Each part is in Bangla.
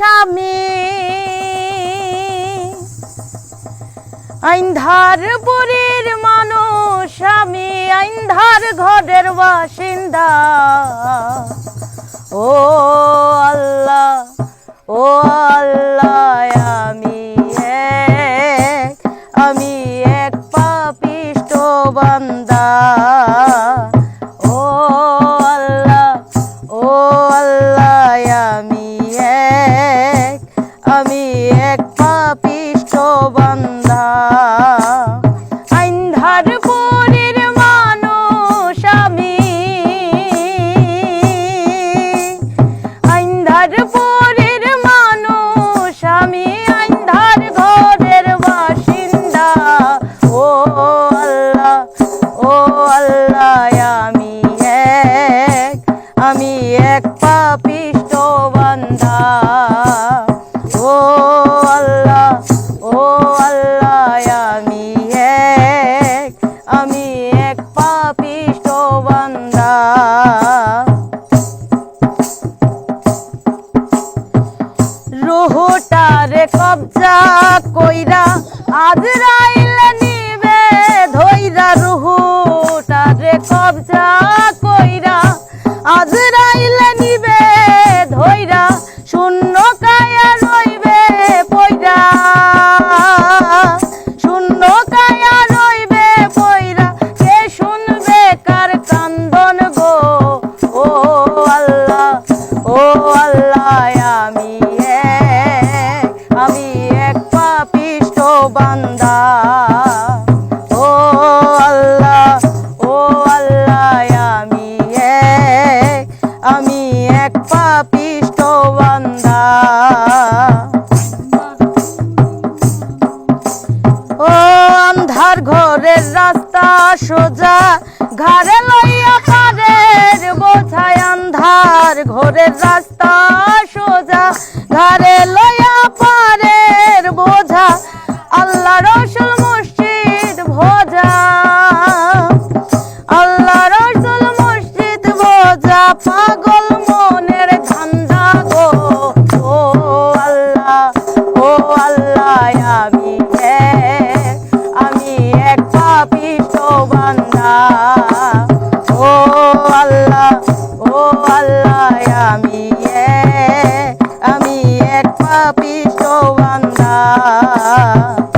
স্বামী। আইন্ধার পুরীর মানুষ আমি আইন্ধার ঘরের বাসিন্দা। ও পিষ্ট বন্ধা আইন্ধার পুরীর মানুষ আমি। আইন্ধার পুরীর মানুষ আমি, আইন্ধার ঘরের বাসিন্দা। ও আল্লাহ ও আল্লাহ, আমি এক আমি এক পাপিষ্ট বন্ধা হোটারে কবজা কইরা আজ রাইলে নিবে ধইরা রুহুটারে কবজা কইরা আজ রাইলে নিবে ধইরা সোজা ঘরে লইয়া পারের বোঝায় আন্ধার ঘরের রাস্তা সোজা ঘরে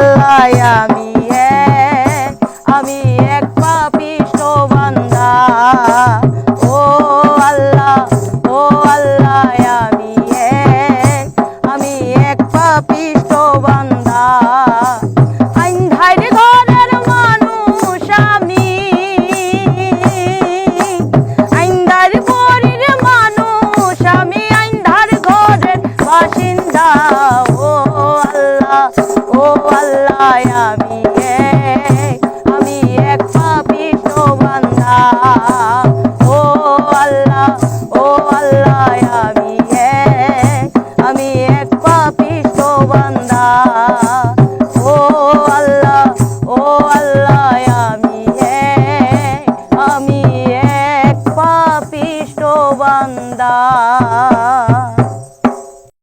哎呀！